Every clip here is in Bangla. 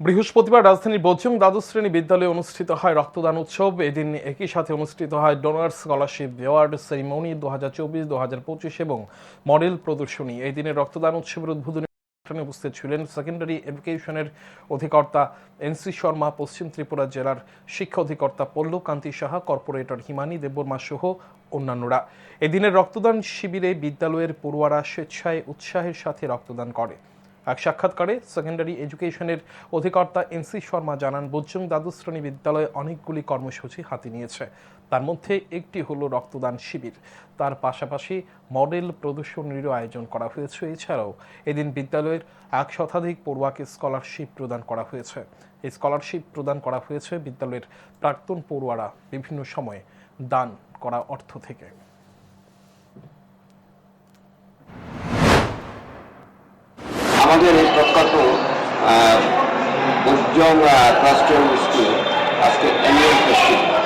বৃহস্পতিবার রাজধানীর বজ্রং দ্বাদশ শ্রেণি বিদ্যালয়ে অনুষ্ঠিত হয় রক্তদান উৎসব। এদিন একই সাথে অনুষ্ঠিত হয় ডোনার স্কলারশিপ, অ্যাওয়ার্ড সেরিমনি দু হাজার চব্বিশ দু হাজার পঁচিশ এবং মডেল প্রদর্শনী। এই দিনের রক্তদান উৎসবের উদ্বোধনী অনুষ্ঠানে উপস্থিত ছিলেন সেকেন্ডারি এডুকেশনের অধিকর্তা এনসি শর্মা, পশ্চিম ত্রিপুরা জেলার শিক্ষা অধিকর্তা পল্লব কান্তি সাহা, কর্পোরেটর হিমানী দেববর্মা সহ অন্যান্যরা। এদিনের রক্তদান শিবিরে বিদ্যালয়ের পড়ুয়ারা স্বেচ্ছায় উৎসাহের সাথে রক্তদান করে। এক সাক্ষাৎকারে সেকেন্ডারি এডুকেশনের অধিকর্তা এনসি শর্মা জানান বজ্রং দ্বাদশ শ্রেণি বিদ্যালয়ে অনেকগুলি কর্মসূচি হাতে নিয়েছে। তার মধ্যে একটি হলো রক্তদান শিবির। তার পাশাপাশি মডেল প্রদর্শনীরও আয়োজন করা হয়েছে। এছাড়াও এদিন বিদ্যালয়ের এক শতাধিক পড়ুয়াকে স্কলারশিপ প্রদান করা হয়েছে। এই স্কলারশিপ প্রদান করা হয়েছে বিদ্যালয়ের প্রাক্তন পড়ুয়ারা বিভিন্ন সময়ে দান করা অর্থ থেকে। আমাদের এই প্রখ্যাত উজ্জ্বল টুয়েলভ স্কুলে আজকে অ্যানুয়াল ফেস্টিভ্যাল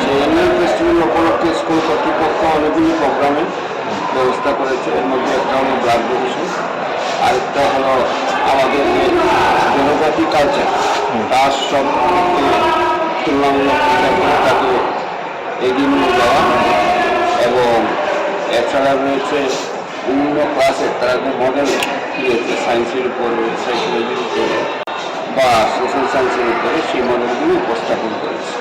সেই অ্যানুয়াল ফেস্টিভ্যাল উপলক্ষে স্কুল কর্তৃপক্ষ অনেকগুলি প্রোগ্রামের ব্যবস্থা করেছে। এর মধ্যে একটা হলো ব্লাড ডোনেশন আরেকটা হলো আমাদের যে জনজাতি কালচার তার সব তুলনামূলক তাকে এগিয়ে নিয়ে যাওয়া এবং এছাড়া রয়েছে বিভিন্ন ক্লাসে তারা যে মডেল দিয়েছে সায়েন্সের উপরে সাইকোলজির উপরে বা সোশ্যাল সায়েন্সের উপরে সেই মডেলগুলো উপস্থাপন করেছে।